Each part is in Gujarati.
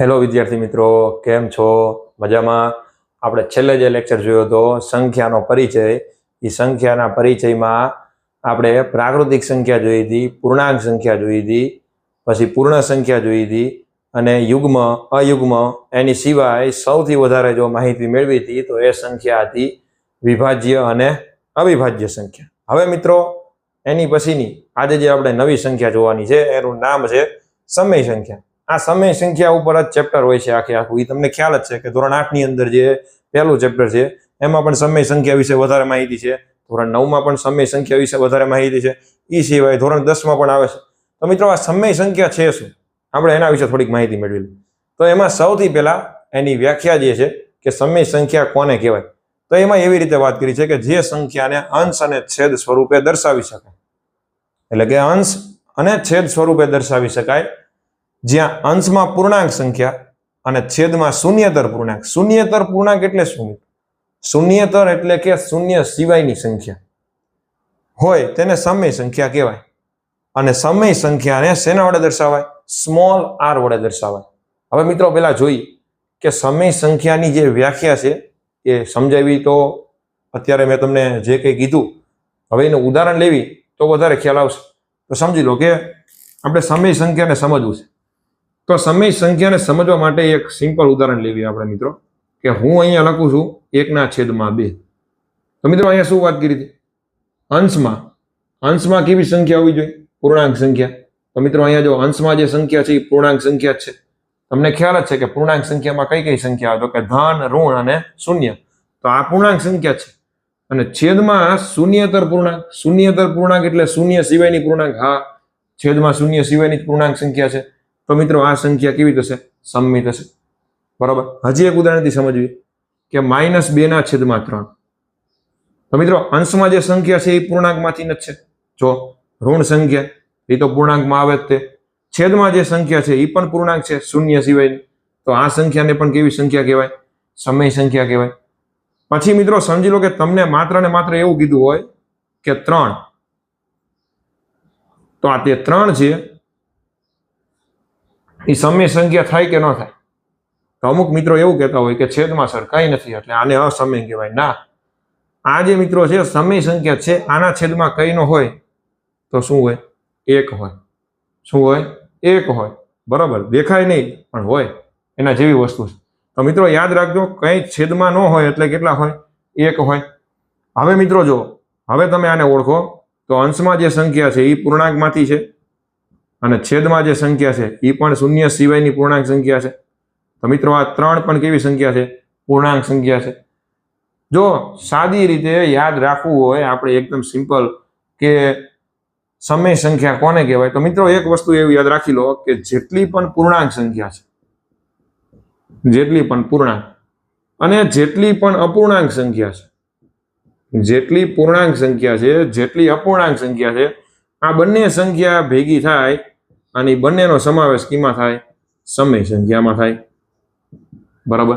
હેલો વિદ્યાર્થી મિત્રો. કેમ છો? મજામાં? આપણે છેલ્લે જે લેક્ચર જોયો હતો, સંખ્યાનો પરિચય. એ સંખ્યાના પરિચયમાં આપણે પ્રાકૃતિક સંખ્યા જોઈ હતી, પૂર્ણાંક સંખ્યા જોઈ હતી, પછી પૂર્ણ સંખ્યા જોઈ હતી, અને યુગ્મ, અયુગ્મ, એની સિવાય સૌથી વધારે જો માહિતી મેળવી હતી, તો એ સંખ્યા હતી વિભાજ્ય અને અવિભાજ્ય સંખ્યા. હવે મિત્રો, એની પછીની આજે જે આપણે નવી સંખ્યા જોવાની છે, એનું નામ છે સમય સંખ્યા. આ સમય સંખ્યા ઉપર જ ચેપ્ટર હોય છે આખે આખું. એ તમને ખ્યાલ જ છે કે ધોરણ આઠની અંદર જે પહેલું ચેપ્ટર છે, એમાં પણ સમય સંખ્યા વિશે વધારે માહિતી છે. ધોરણ નવમાં પણ સમય સંખ્યા વિશે વધારે માહિતી છે. એ સિવાય ધોરણ દસમાં પણ આવે છે. તો મિત્રો, આ સમય સંખ્યા છે શું? આપણે એના વિશે થોડીક માહિતી મેળવી તો એમાં સૌથી પહેલાં એની વ્યાખ્યા જે છે કે સમય સંખ્યા કોને કહેવાય? તો એમાં એવી રીતે વાત કરી છે કે જે સંખ્યાને અંશ અને છેદ સ્વરૂપે દર્શાવી શકાય. એટલે કે અંશ અને છેદ સ્વરૂપે દર્શાવી શકાય. જ્યાં અંશમાં પૂર્ણાંક સંખ્યા અને છેદમાં શૂન્યતર પૂર્ણાંક. શૂન્યતર પૂર્ણાંક એટલે શું? શૂન્યતર એટલે કે શૂન્ય સિવાયની સંખ્યા. હોય તેને સમય સંખ્યા કહેવાય. અને સમય સંખ્યાને શેના વડે દર્શાવાય? સ્મોલ આર વડે દર્શાવાય. હવે મિત્રો પહેલાં જોઈએ કે સમય સંખ્યાની જે વ્યાખ્યા છે એ સમજાવી તો અત્યારે મેં તમને જે કંઈ કીધું, હવે એનું ઉદાહરણ લેવી તો વધારે ખ્યાલ આવશે. તો સમજી લો કે આપણે સમય સંખ્યાને સમજવું છે. તો સમય સંખ્યાને સમજવા માટે એક સિમ્પલ ઉદાહરણ લેવી આપણે મિત્રો, કે હું અહીંયા લખું છું એકના છેદમાં બે. તો મિત્રો અહીંયા શું વાત કરી હતી? અંશમાં અંશમાં કેવી સંખ્યા હોવી જોઈએ? પૂર્ણાંક સંખ્યા. તો મિત્રો અહીંયા જો અંશમાં જે સંખ્યા છે એ પૂર્ણાંક સંખ્યા છે. તમને ખ્યાલ જ છે કે પૂર્ણાંક સંખ્યામાં કઈ કઈ સંખ્યા તો કે ધન, ઋણ અને શૂન્ય. તો આ પૂર્ણાંક સંખ્યા છે. અને છેદમાં શૂન્યતર પૂર્ણાંક. શૂન્યતર પૂર્ણાંક એટલે શૂન્ય સિવાયની પૂર્ણાંક. હા, છેદમાં શૂન્ય સિવાયની પૂર્ણાંક સંખ્યા છે. તો મિત્રો આ સંખ્યા કેવી થશે? સમમી થશે બરાબર? હજી એક ઉદાહરણથી સમજવી કે માઇનસ બેના છેદમાં ત્રણ. તો મિત્રો, અંશમાં જે સંખ્યા છે એ પૂર્ણાંકમાંથી જ છે. જો ઋણ સંખ્યા, એ તો પૂર્ણાંકમાં આવે જ તે. છેદમાં જે સંખ્યા છે, એ પણ પૂર્ણાંક છે, શૂન્ય સિવાયની. તો આ સંખ્યાને પણ કેવી સંખ્યા કહેવાય? સમય સંખ્યા કહેવાય. પછી મિત્રો, સમજી લો કે તમને માત્ર ને માત્ર એવું કીધું હોય કે ત્રણ. તો આ તે ત્રણ છે એ સમય સંખ્યા થાય કે ન થાય? તો અમુક મિત્રો એવું કહેતા હોય કે છેદમાં સર, કઈ નથી, એટલે આને અસમય કહેવાય. ના. આ જે મિત્રો છે, સમય સંખ્યા છે, આના છેદમાં કઈ ન હોય, તો શું હોય? એક હોય. શું હોય? એક હોય. બરાબર. દેખાય નહીં, પણ હોય. એના જેવી વસ્તુ છે. તો મિત્રો, યાદ રાખજો, કંઈ છેદમાં ન હોય એટલે કેટલા હોય? એક હોય. હવે મિત્રો જો, હવે તમે આને ઓળખો, તો અંશમાં જે સંખ્યા છે એ પૂર્ણાંકમાંથી છે. અને છેદમાં જે સંખ્યા છે એ પણ શૂન્ય સિવાયની પૂર્ણાંક સંખ્યા છે. તો મિત્રો, આ ત્રણ પણ કેવી સંખ્યા છે? પૂર્ણાંક સંખ્યા છે. જો સાદી રીતે યાદ રાખવું હોય, આપણે એકદમ સિમ્પલ કે સમય સંખ્યા કોને કહેવાય? તો મિત્રો, એક વસ્તુ એવી યાદ રાખી લો કે જેટલી પણ પૂર્ણાંક સંખ્યા છે, જેટલી પણ પૂર્ણાંક, અને જેટલી પણ અપૂર્ણાંક સંખ્યા છે, જેટલી પૂર્ણાંક સંખ્યા છે, જેટલી અપૂર્ણાંક સંખ્યા છે આ બંને સંખ્યા ભેગી થાય અને બંનેનો સમાવેશ કીમાં થાય? સમય સંખ્યામાં થાય. બરાબર?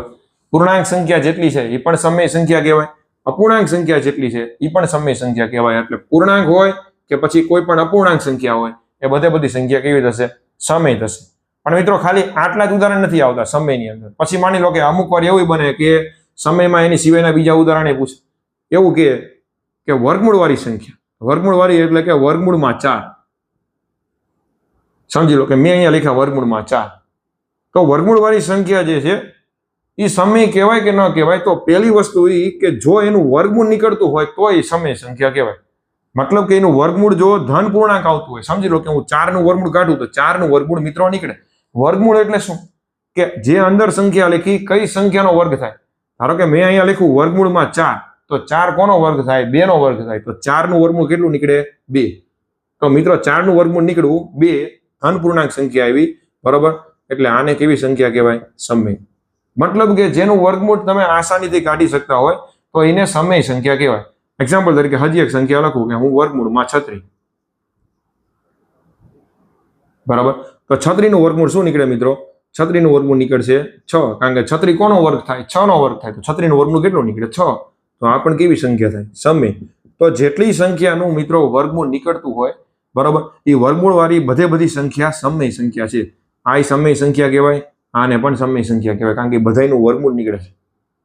પૂર્ણાંક સંખ્યા જેટલી છે એ પણ સમય સંખ્યા કહેવાય. અપૂર્ણાંક સંખ્યા જેટલી છે એ પણ સમય સંખ્યા કહેવાય. એટલે પૂર્ણાંક હોય કે પછી કોઈ પણ અપૂર્ણાંક સંખ્યા હોય, એ બધે બધી સંખ્યા કેવી થશે? સમય થશે. પણ મિત્રો, ખાલી આટલા જ ઉદાહરણ નથી આવતા સમયની અંદર. પછી માની લો કે અમુક વાર એવું બને કે સમયમાં એની સિવાયના બીજા ઉદાહરણ એ પૂછે. એવું કે વર્ગમૂળવાળી સંખ્યા. વર્ગમૂળવાળી એટલે કે વર્ગમૂળમાં ચાર. સમજી લો કે મેં અહીંયા લખ્યા વર્ગમૂળમાં ચાર. તો વર્ગમૂળવાળી સંખ્યા જે છે એ સમય કહેવાય કે ન કહેવાય? તો પહેલી વસ્તુ એ કે જો એનું વર્ગમૂળ નીકળતું હોય, તો એ સમય સંખ્યા કહેવાય. મતલબ કે એનું વર્ગમૂળ જો ધન પૂર્ણાંક આવતું હોય, સમજી લો કે હું ચારનું વર્ગમૂળ કાઢું, તો ચારનું વર્ગમૂળ મિત્રો નીકળે. વર્ગમૂળ એટલે શું? કે જે અંદર સંખ્યા લખી, કઈ સંખ્યાનો વર્ગ થાય? ધારો કે મેં અહીંયા લખ્યું વર્ગમૂળમાં ચાર. તો ચાર કોનો વર્ગ થાય? બે નો વર્ગ થાય. તો ચારનું વર્ગમૂળ કેટલું નીકળે? બે. તો મિત્રો, ચારનું વર્ગમૂળ નીકળવું બે અનપૂર્ણાંક સંખ્યા આવી, બરોબર? એટલે આને કેવી સંખ્યા કહેવાય? સમય. મતલબ કે જેનું વર્ગમૂળ તમે આસાનીથી કાઢી શકતા હોય, તો એને સમય સંખ્યા કહેવાય. એક્ઝામ્પલ તરીકે હજી એક સંખ્યા લખું કે હું વર્ગમૂળમાં છત્રી. બરાબર? તો છત્રીનું વર્ગમૂળ શું નીકળે મિત્રો? છત્રીનું વર્ગમૂળ નીકળશે છ. કારણ કે છત્રી કોનો વર્ગ થાય? છ નો વર્ગ થાય. તો છત્રીનું વર્ગમૂળ કેટલું નીકળે? છ. તો આ પણ કેવી સંખ્યા થાય? સમય. તો જેટલી સંખ્યાનું મિત્રો વર્ગમૂળ નીકળતું હોય, બરાબર? એ વર્ગમૂળવાળી બધે બધી સંખ્યા સમય સંખ્યા છે. આ સમય સંખ્યા કહેવાય, આને પણ સમય સંખ્યા કહેવાય, કારણ કે બધાયનું વર્ગમૂળ નીકળે છે.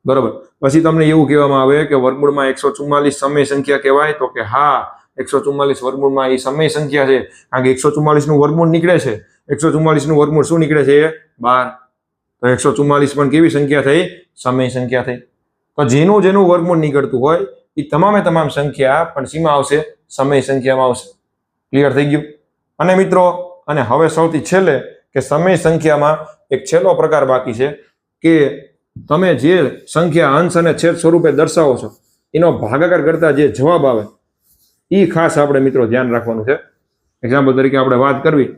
બરાબર? પછી તમને એવું કહેવામાં આવે કે વર્ગમૂળમાં એકસો ચુમ્માલીસ સમય સંખ્યા કહેવાય, તો કે હા, એકસો ચુમ્માલીસ વર્ગમૂળમાં એ સમય સંખ્યા છે. કારણ કે એકસો ચુમ્માલીસનું વર્ગમૂળ નીકળે છે. એકસો ચુમ્માલીસનું વર્ગમૂળ શું નીકળે છે? બાર. તો એકસો ચુમ્માલીસ પણ કેવી સંખ્યા થઈ? સમય સંખ્યા થઈ. તો જેનું જેનું વર્ગમૂળ નીકળતું હોય એ તમામે તમામ સંખ્યા પણ સીમા આવશે, સમય સંખ્યામાં આવશે. ક્લિયર થઈ ગયું? અને મિત્રો, અને હવે સૌથી છેલ્લે કે સમય સંખ્યામાં એક છેલ્લો પ્રકાર બાકી છે કે તમે જે સંખ્યા અંશ અને છેદ સ્વરૂપે દર્શાવો છો, એનો ભાગાકાર કરતા જે જવાબ આવે એ ખાસ આપણે મિત્રો ધ્યાન રાખવાનું છે. એક્ઝામ્પલ તરીકે આપણે વાત કરવી.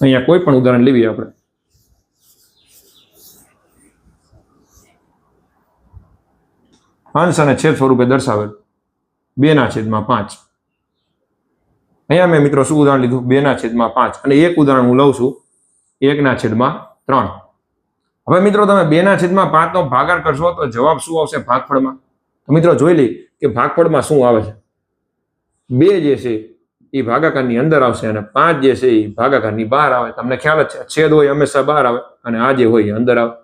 અહીંયા કોઈ પણ ઉદાહરણ લેવી આપણે. અંશ અને છેદ સ્વરૂપે દર્શાવેલ. બેના છેદમાં પાંચ. અહીંયા મેં મિત્રો શું ઉદાહરણ લીધું? બેના છેદમાં પાંચ. અને એક ઉદાહરણ હું લઉં છું. એકના છેદમાં ત્રણ. હવે મિત્રો તમે બેના છેદમાં પાંચનો ભાગાર કરશો તો જવાબ શું આવશે? ભાગફળમાં. તો મિત્રો જોઈ લઈ કે ભાગફળમાં શું આવે છે? બે જે છે એ ભાગાકારની અંદર આવશે અને પાંચ જે છે એ ભાગાકારની બહાર આવે. તમને ખ્યાલ જ છે. છેદ હોય હંમેશા બહાર આવે અને આ જે હોય એ અંદર આવે.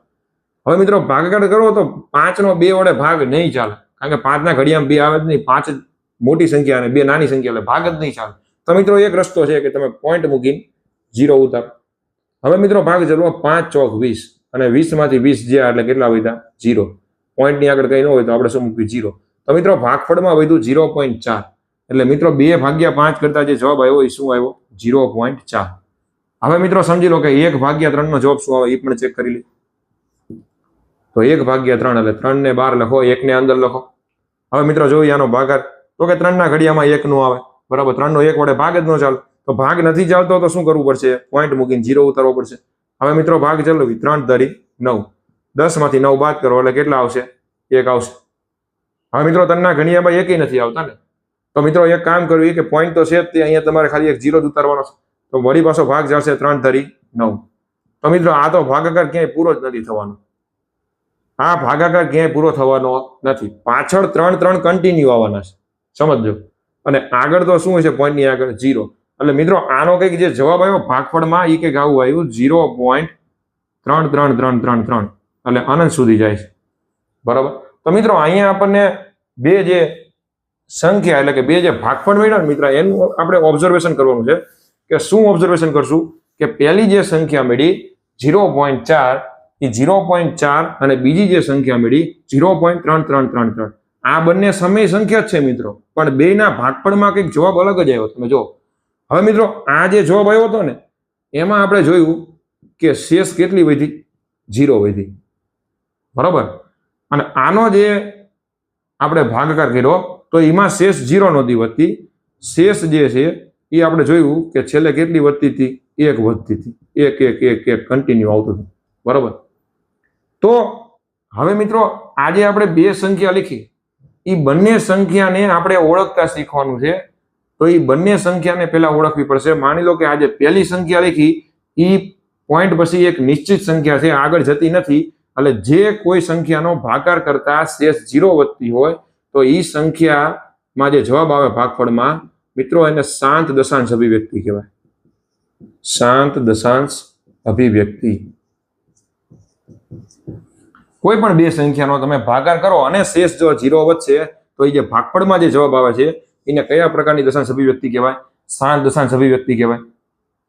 હવે મિત્રો ભાગાકાર કરો તો પાંચનો બે વડે ભાગ નહીં ચાલે. કારણ કે પાંચના ઘડિયામાં બે આવે જ નહીં, પાંચ મોટી સંખ્યા અને બે નાની સંખ્યા, એટલે ભાગ જ નહીં ચાલે. તો મિત્રો, એક રસ્તો છે કે તમે પોઈન્ટ મૂકીને જીરો ઉતારો. હવે મિત્રો, ભાગ ચલો પાંચ, ચોક, વીસ. અને વીસમાંથી વીસ જ્યાં એટલે કેટલા વધ્યા? જીરો પોઈન્ટની આગળ કંઈ ન હોય તો આપણે શું મૂકવી જીરો તો મિત્રો, ભાગફળમાં વધ્યું જીરો પોઈન્ટ ચાર. એટલે મિત્રો, બે ભાગ્યા પાંચ કરતા જે જવાબ આવ્યો એ શું આવ્યો? જીરો પોઈન્ટ ચાર. હવે મિત્રો, સમજી લો કે એક ભાગ્યા ત્રણનો જવાબ શું આવે? એ પણ ચેક કરી લે. તો એક ભાગ્યા ત્રણ એટલે ત્રણ ને બાર લખો, એક ને અંદર લખો. હવે મિત્રો જોઈએ આનો ભાગાકાર તો કે ત્રણના ઘડિયામાં એક નો આવે. બરાબર ત્રણનો એક વડે ભાગ જ ન ચાલે. તો ભાગ નથી ચાલતો તો શું કરવું પડશે? પોઈન્ટ મૂકીને જીરો ઉતારવો પડશે. હવે મિત્રો ભાગ ચલાવી. ત્રણ ધરી નવ. દસમાંથી નવ બાદ કરો એટલે કેટલા આવશે? એક આવશે. હવે મિત્રો ત્રણના ઘડિયામાં એકેય નથી આવતા ને. તો મિત્રો એક કામ કર્યું કે પોઈન્ટ તો છે તે અહીંયા તમારે ખાલી એક જીરો જ ઉતારવાનો છે. તો વળી પાછો ભાગ ચાલશે ત્રણ ધરી નવ. તો મિત્રો આ તો ભાગાકાર ક્યાંય પૂરો જ નથી થવાનો. આ ભાગાકાર ક્યાંય પૂરો થવાનો નથી. પાછળ ત્રણ ત્રણ કન્ટિન્યુ આવવાના છે. સમજો અને આગળ તો શું છે? પોઈન્ટની આગળ જીરો એટલે મિત્રો, આનો કંઈક જે જવાબ આવ્યો ભાગફળમાં એ કંઈક આવું આવ્યું જીરો પોઈન્ટ ત્રણ ત્રણ ત્રણ ત્રણ ત્રણ. એટલે અનંત સુધી જાય છે. બરાબર? તો મિત્રો, અહીંયા આપણને બે જે સંખ્યા, એટલે કે બે જે ભાગફળ મળ્યા ને મિત્ર, એનું આપણે ઓબ્ઝર્વેશન કરવાનું છે કે શું ઓબ્ઝર્વેશન કરશું? કે પહેલી જે સંખ્યા મળી ઝીરો પોઈન્ટ ચાર એ ઝીરો પોઈન્ટ ચાર અને બીજી જે સંખ્યા મળી ઝીરો પોઈન્ટ ત્રણ ત્રણ ત્રણ ત્રણ. આ બંને સમય સંખ્યા જ છે મિત્રો. પણ બેના ભાગફળમાં કંઈક જવાબ અલગ જ આવ્યો. તમે જો હવે મિત્રો, આ જે જવાબ આવ્યો હતો ને, એમાં આપણે જોયું કે શેષ કેટલી વધી? જીરો વધી. બરોબર? અને આનો જે આપણે ભાગાકાર કર્યો, તો એમાં શેષ જીરો નહોતી વધતી. શેષ જે છે, એ આપણે જોયું કે છેલ્લે કેટલી વધતી હતી? એક વધતી હતી. એક એક એક એક કન્ટિન્યુ આવતું હતું. બરોબર? તો હવે મિત્રો આજે આપણે બે સંખ્યા લખી. એ બંને સંખ્યાને આપણે ઓળખતા શીખવાનું છે. તો એ બંને સંખ્યાને પહેલા ઓળખવી પડશે. માની લો કે આજે પહેલી સંખ્યા લખી એ પોઈન્ટ પછી એક નિશ્ચિત સંખ્યા છે, આગળ જતી નથી. એટલે જે કોઈ સંખ્યાનો ભાગાકાર કરતા શેષ જીરો વધતી હોય, તો એ સંખ્યામાં જે જવાબ આવે ભાગફળમાં, મિત્રો એને શાંત દશાંશ અભિવ્યક્તિ કહેવાય. શાંત દશાંશ અભિવ્યક્તિ. કોઈ પણ બે સંખ્યાનો તમે ભાગાકાર કરો અને શેષ જો જીરો વધશે તો એ જે ભાગફળમાં જે જવાબ આવે છે, એને કયા પ્રકારની દશાંશ અભિવ્યક્તિ કહેવાય? શાંત દશાંશ અભિવ્યક્તિ કહેવાય.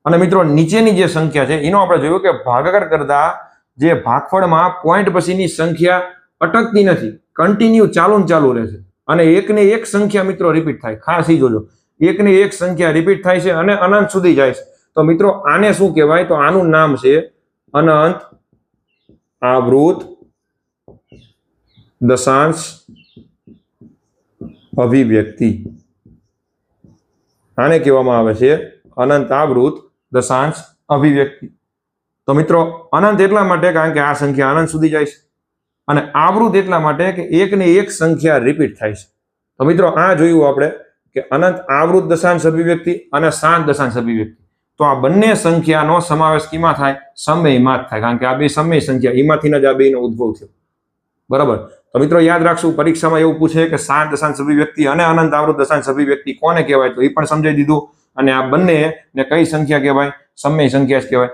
અને મિત્રો, નીચેની જે સંખ્યા છે, એનો આપણે જોયું કે ભાગાકાર કરતા જે ભાગફળમાં પોઈન્ટ પછીની સંખ્યા અટકતી નથી. કન્ટિન્યુ ચાલુ ચાલુ રહે છે અને એકને એક સંખ્યા મિત્રો રિપીટ થાય. ખાસ એ જોજો. એકને એક સંખ્યા રિપીટ થાય છે અને અનંત સુધી જાય છે. તો મિત્રો, આને શું કહેવાય? તો આનું નામ છે અનંત આવૃત દશાંશ અભિવ્યક્તિ આને કહેવામાં આવે છે અનંત આવૃત દશાંશ અભિવ્યક્તિ તો મિત્રો અનંત એટલા માટે કારણ કે આ સંખ્યા અનંત સુધી જાય છે અને આવૃત એટલા માટે કે એક ને એક સંખ્યા રિપીટ થાય છે તો મિત્રો આ જોયું આપણે કે અનંત આવૃત દશાંશ અભિવ્યક્તિ અને શાંત દશાંશ અભિવ્યક્તિ તો આ બંને સંખ્યાનો સમાવેશ કેમાં થાય? સમયમાં જ થાય, કારણ કે આ બે સમય સંખ્યા એમાંથી જ આ બેનો ઉદ્ભવ થયો. બરાબર? તો મિત્રો યાદ રાખશું, પરીક્ષામાં એવું પૂછે કે શાંત દશાંશ અભિવ્યક્તિ અને અનંત આવૃત દશાંશ અભિવ્યક્તિ કોને કહેવાય? તો એ પણ સમજાઈ દીધું. અને આ બંને ને કઈ સંખ્યા કહેવાય? સમય સંખ્યા જ કહેવાય.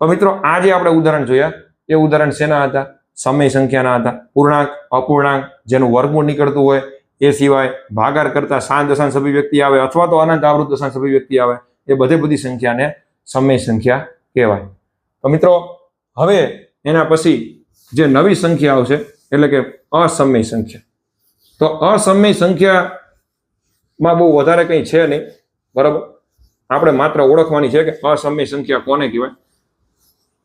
તો મિત્રો આ જે આપણે ઉદાહરણ જોયા. એ ઉદાહરણ શેના હતા? સમય સંખ્યાના હતા. પૂર્ણાંક, અપૂર્ણાંક, જેનું વર્ગમૂળ નીકળતું હોય, એ સિવાય ભાગાર કરતા શાંત દશાંશ અભિવ્યક્તિ આવે અથવા તો અનંત આવૃત દશાંશ અભિવ્યક્તિ આવે, એ બધી બધી સંખ્યાને સમય સંખ્યા કહેવાય. તો મિત્રો, હવે એના પછી જે નવી સંખ્યા આવશે એટલે કે અસમય સંખ્યા. તો અસમય સંખ્યામાં બહુ વધારે કંઈ છે નહીં, બરાબર? આપણે માત્ર ઓળખવાની છે કે અસમય સંખ્યા કોને કહેવાય?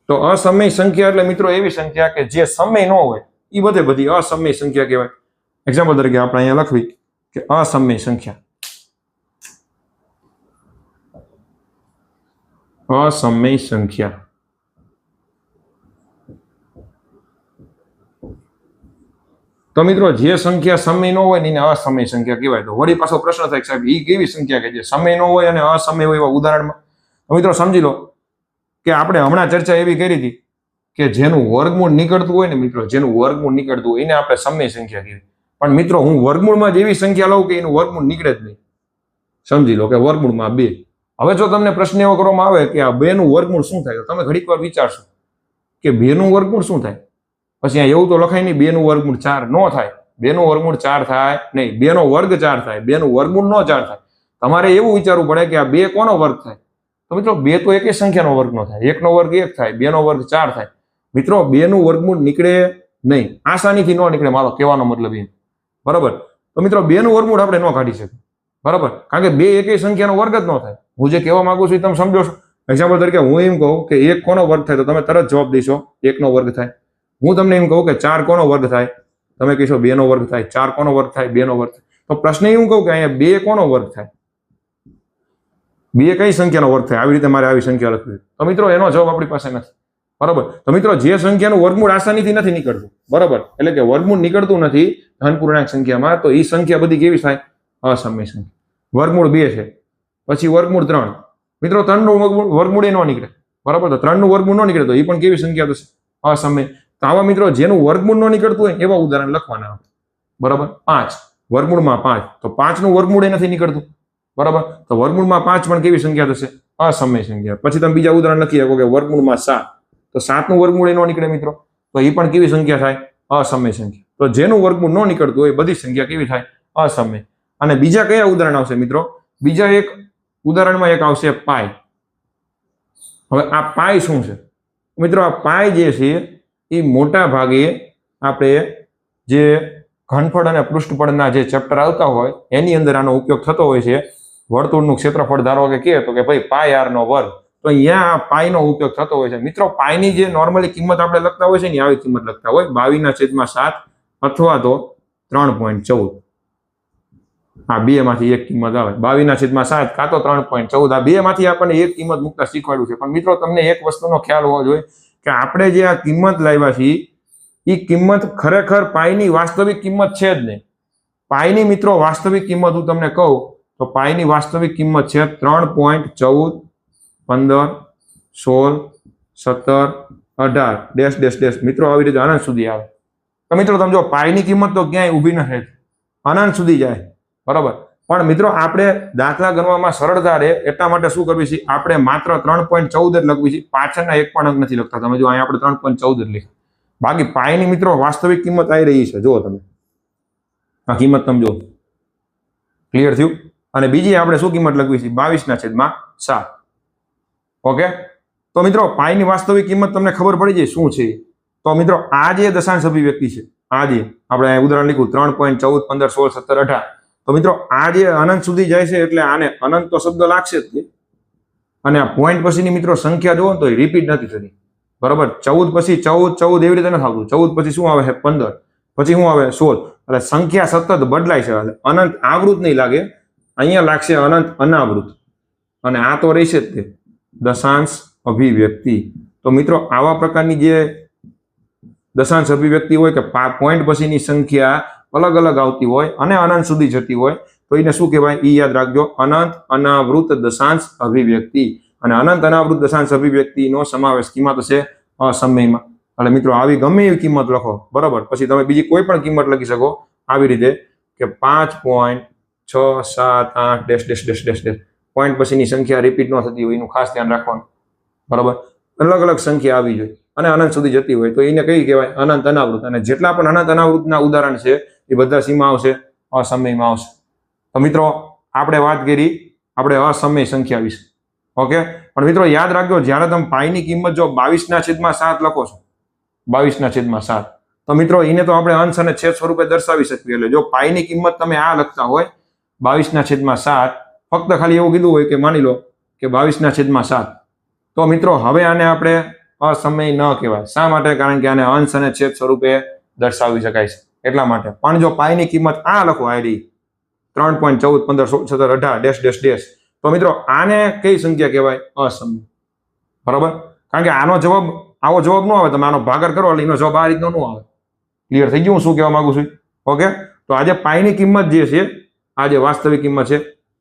તો અસમય સંખ્યા એટલે મિત્રો એવી સંખ્યા કે જે સમય ન હોય એ બધે બધી અસમય સંખ્યા કહેવાય. એક્ઝામ્પલ તરીકે આપણે અહીંયા લખવી કે અસમય સંખ્યા. અસમય સંખ્યા. તો મિત્રો, જે સંખ્યા સમય નો હોય ને એને અસમય સંખ્યા કહેવાય. તો વળી પાછો પ્રશ્ન થાય સાહેબ એ કેવી સંખ્યા કે જે સમય નો હોય અને અસમય હોય એવા ઉદાહરણમાં? મિત્રો, સમજી લો કે આપણે હમણાં ચર્ચા એવી કરી હતી કે જેનું વર્ગમૂળ નીકળતું હોય ને મિત્રો, જેનું વર્ગમૂળ નીકળતું હોય એને આપણે સમય સંખ્યા કહેવી પણ મિત્રો, હું વર્ગમૂળમાં જ એવી સંખ્યા લઉં કે એનું વર્ગમૂળ નીકળે જ નહીં. સમજી લો કે વર્ગમૂળમાં બે. હવે જો તમને પ્રશ્ન એવો કરવામાં આવે કે આ બેનું વર્ગમૂળ શું થાય? તો તમે ઘડીક વાર વિચારશો કે બેનું વર્ગમૂળ શું થાય? પછી અહીંયા એવું તો લખાય નહીં, બેનું વર્ગમૂળ ચાર ન થાય. બેનું વર્ગમૂળ ચાર થાય નહીં, બેનો વર્ગ ચાર થાય, બેનું વર્ગમૂળ ન ચાર થાય. તમારે એવું વિચારવું પડે કે આ બે કોનો વર્ગ થાય? તો મિત્રો, બે તો એકે સંખ્યાનો વર્ગ નો થાય. એકનો વર્ગ એક થાય, બેનો વર્ગ ચાર થાય. મિત્રો, બેનું વર્ગમૂળ નીકળે નહીં. આસાનીથી ન નીકળે, મારો કહેવાનો મતલબ એ બરાબર? તો મિત્રો, બેનું વર્ગમૂળ આપણે ન કાઢી શકીએ. બરાબર? કારણ કે બે એકે સંખ્યાનો વર્ગ જ ન થાય. હું જે કહેવા માંગુ છું એ તમે સમજો છો. એક્ઝામ્પલ તરીકે હું એમ કહું કે એક કોનો વર્ગ થાય તો તમે તરત જવાબ દેશો, એકનો વર્ગ થાય. હું તમને એમ કહું કે ચાર કોનો વર્ગ થાય? તમે કહેશો બે નો વર્ગ થાય, ચાર કોનો વર્ગ થાય બે નો વર્ગ તો પ્રશ્ન એવું કહું કે અહીંયા બે કોનો વર્ગ થાય? બે કઈ સંખ્યાનો વર્ગ થાય? આવી રીતે મારે આવી સંખ્યા લખવી તો મિત્રો એનો જવાબ આપણી પાસે નથી. બરાબર? તો મિત્રો જે સંખ્યાનું વર્ગમૂળ આસાનીથી નથી નીકળતું. બરાબર? એટલે કે વર્ગમૂળ નીકળતું નથી ધનપૂર્ણાંક સંખ્યામાં, તો એ સંખ્યા બધી કેવી થાય? અસમય સંખ્યા. વર્ગમૂળ બે છે. પછી વર્ગમૂળ ત્રણ. મિત્રો ત્રણનું વર્ગમૂળ વર્ગમૂળ એ ન નીકળે. બરાબર? તો ત્રણનું વર્ગમૂળ ન નીકળે તો એ પણ કેવી સંખ્યા થશે? અસમય. તો આવા મિત્રો, જેનું વર્ગમૂળ ન નીકળતું હોય, એવા ઉદાહરણ લખવાના. બરાબર? પાંચ. વર્ગમૂળમાં પાંચ. તો પાંચનું વર્ગમૂળ એ નથી નીકળતું. બરાબર? તો વર્ગમૂળમાં પાંચ પણ કેવી સંખ્યા થશે? અસમય સંખ્યા. પછી તમે બીજા ઉદાહરણ લખી શકો કે વર્ગમૂળમાં સાત. તો સાતનું વર્ગમૂળ એ ન નીકળે મિત્રો. તો એ પણ કેવી સંખ્યા થાય? અસમય સંખ્યા. તો જેનું વર્ગમૂળ ન નીકળતું હોય બધી સંખ્યા કેવી થાય? અસમય. અને બીજા કયા ઉદાહરણ આવશે મિત્રો? બીજા એક ઉદાહરણમાં એક આવશે પાય હવે આ પાય શું છે? મિત્રો, આ પાય જે છે એ મોટા ભાગે આપણે જે ઘનફળ અને પૃષ્ઠફળના જે ચેપ્ટર આવતા હોય, એની અંદર આનો ઉપયોગ થતો હોય છે. વર્તુળનું ક્ષેત્રફળ ધારો કે કહે તો કે ભાઈ પાય આરનો વર્ગ. તો અહીંયા પાયનો ઉપયોગ થતો હોય છે. મિત્રો પાયની જે નોર્મલી કિંમત આપણે લખતા હોય છે ને, આવી કિંમત લખતા હોય. બાવીના છેદમાં સાત અથવા તો ત્રણ પોઈન્ટ ચૌદ. આ બે માંથી એક કિંમત આવે. બાવીના છેદમાં સાત, કાં તો ત્રણ પોઈન્ટ ચૌદ. આ બે માંથી આપણને એક કિંમત મૂકતા શીખવાડ્યું છે. પણ મિત્રો, તમને એક વસ્તુનો ખ્યાલ હોવો જોઈએ. કે આપણે જે આ કિંમત લાવ્યા છીએ એ કિંમત ખરેખર પાયની વાસ્તવિક કિંમત છે જ નહીં. પાયની મિત્રો, વાસ્તવિક કિંમત હું તમને કહું, તો પાયની વાસ્તવિક કિંમત છે ત્રણ પોઈન્ટ ચૌદ, પંદર, સોળ, સત્તર, અઢાર. Dash dash dash. મિત્રો, આવી રીતે અનંત સુધી આવે. તો મિત્રો, તમે જો પાયની કિંમત તો ક્યાંય ઊભી ન રહે. અનંત સુધી જાય. બરાબર? પણ મિત્રો, આપણે દાખલા ગણવામાં સરળતા રહે એટલા માટે શું કરવી છે? આપણે માત્ર ત્રણ પોઈન્ટ ચૌદ જ લખવી છે. પાછળના એક પણ અંક નથી લખતા. તમે જો અહીંયા આપણે ત્રણ પોઈન્ટ ચૌદ જ લખી. બાકી પાયની મિત્રો, વાસ્તવિક કિંમત આવી રહી છે. જુઓ તમે. આ કિંમત તમે જો ક્લિયર થયું? અને બીજી આપણે શું કિંમત લખવી છે? બાવીસના છેદમાં સાત. ઓકે તો મિત્રો, પાયની વાસ્તવિક કિંમત તમને ખબર પડી જાય શું છે? તો મિત્રો, આ જે દશાંશ અભિવ્યક્તિ છે, આ જે આપણે ઉદાહરણ લીધું ત્રણ પોઈન્ટ ચૌદ, પંદર, સોળ, સત્તર, અઢાર. તો મિત્રો, આ જે અનંત સુધી જાય છે એટલે આને અનંત તો શબ્દ લાગશે જ તે અને આ પોઈન્ટ પછીની મિત્રો સંખ્યા જુઓ તો એ રિપીટ નથી થતી. બરાબર? ચૌદ પછી ચૌદ ચૌદ એવી રીતે નથી આવતું. ચૌદ પછી શું આવે? છે પંદર. પછી શું આવે? સોળ. એટલે સંખ્યા સતત બદલાય છે. અનંત આવૃત નહીં લાગે. અહીંયા લાગશે અનંત અનાવૃત. અને આ તો રહેશે જ તે. દશાંશ અભિવ્યક્તિ. તો મિત્રો, આવા પ્રકારની જે દશાંશ અભિવ્યક્તિ હોય કે પોઈન્ટ પછીની સંખ્યા અલગ અલગ આવતી હોય અને અનંત સુધી જતી હોય, તો એને શું કહેવાય? એ યાદ રાખજો, અનંત અનાવૃત દશાંશ અભિવ્યક્તિ. અને અનંત અનાવૃત દશાંશ અભિવ્યક્તિનો સમાવેશ કિંમત છે અસમયમાં. એટલે મિત્રો, આવી ગમે એવી કિંમત લખો, બરાબર? પછી તમે બીજી કોઈ પણ કિંમત લખી શકો આવી રીતે કે પાંચ પોઈન્ટ છ સાત આઠ dash dash dash dash dash. Point પછીની સંખ્યા રિપીટ ન થતી હોય, એનું ખાસ ધ્યાન રાખવાનું. બરાબર? અલગ અલગ સંખ્યા આવી જોઈએ અને અનંત સુધી જતી હોય, તો એને કઈ કહેવાય? અનંત અનાવૃત. અને જેટલા પણ અનંત અનાવૃતના ઉદાહરણ છે એ બધા સીમા આવશે અસમયમાં આવશે તો મિત્રો, આપણે વાત કરી, આપણે અસમય સંખ્યા વિશે. ઓકે? પણ મિત્રો, યાદ રાખજો, જ્યારે તમે પાઈની કિંમત જો બાવીસના છેદમાં સાત લખો છો, બાવીસના છેદમાં સાત. તો મિત્રો, એને તો આપણે અંશ અને છેદ સ્વરૂપે દર્શાવી શકીએ. એટલે જો પાઈની કિંમત તમે આ લખતા હોય, બાવીસના છેદમાં સાત, ફક્ત ખાલી એવું કીધું હોય કે માની લો કે બાવીસના છેદમાં સાત. તો મિત્રો, હવે આને આપણે અસમય ન કહેવાય. શા માટે? કારણ કે આને અંશ અને છેદ સ્વરૂપે દર્શાવી શકાય છે. એટલા માટે. પણ જો પાઈની કિંમત આ લખો આઈડી ત્રણ પોઈન્ટ ચૌદ પંદર સોળ, સત્તર, અઢાર, ડેશ ડેશ ડેશ. તો મિત્રો, આને કઈ સંખ્યા કહેવાય? અસમય બરાબર? કારણ કે આનો જવાબ, આવો જવાબ ન આવે, તમે આનો ભાગર કરો, એટલે એનો જવાબ આ રીતનો ન આવે. ક્લિયર થઈ ગયું હું શું કહેવા માંગુ છું? ઓકે તો આજે પાઈની કિંમત જે છે, આ જે વાસ્તવિક કિંમત છે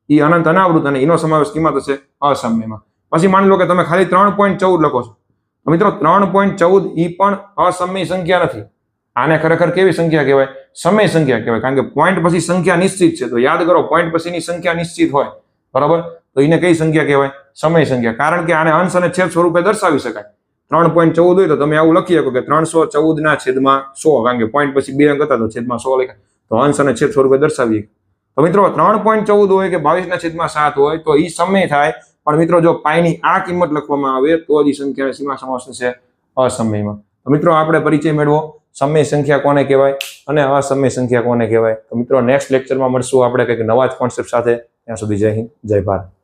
એ અનંત અનાવૃત અને એનો સમાવેશ કિંમત હશે અસમયમાં પછી માની લો કે તમે ખાલી ત્રણ પોઈન્ટ ચૌદ લખો છો. મિત્રો, ત્રણ પોઈન્ટ ચૌદ એ પણ અસમય સંખ્યા નથી. આને ખરેખર કેવી સંખ્યા કહેવાય? સમય સંખ્યા કહેવાય. કારણ કે પોઈન્ટ પછી સંખ્યા નિશ્ચિત છે. તો યાદ કરો પોઈન્ટ પછીની સંખ્યા નિશ્ચિત હોય. બરાબર? તો એને કઈ સંખ્યા કહેવાય? સમય સંખ્યા. કારણ કે આને અંશ અને છેદ સ્વરૂપે દર્શાવી શકાય. ત્રણ પોઈન્ટ ચૌદ હોય તો તમે આવું લખી શકો કે ત્રણસો ચૌદ ના છેદમાં સો. કારણ કે પોઈન્ટ પછી બે અંક હતા તો છેદમાં સો લખાય. તો અંશ અને છેદ સ્વરૂપે દર્શાવીએ. તો મિત્રો, ત્રણ પોઈન્ટ ચૌદ હોય કે બાવીસ ના છેદમાં સાત હોય તો એ સમય થાય. પણ મિત્રો, જો પાઈની આ કિંમત લખવામાં આવે તો જ સંખ્યા સીમા સમાસ થશે અસમયમાં. તો મિત્રો, આપણે પરિચય મેળવો. સમય સંખ્યા કોને કહેવાય અને અસમય સંખ્યા કોને કહેવાય? તો મિત્રો નેક્સ્ટ લેક્ચરમાં મળશું આપણે કંઈક નવા જ કોન્સેપ્ટ સાથે. ત્યાં સુધી જય હિન્દ, જય ભારત.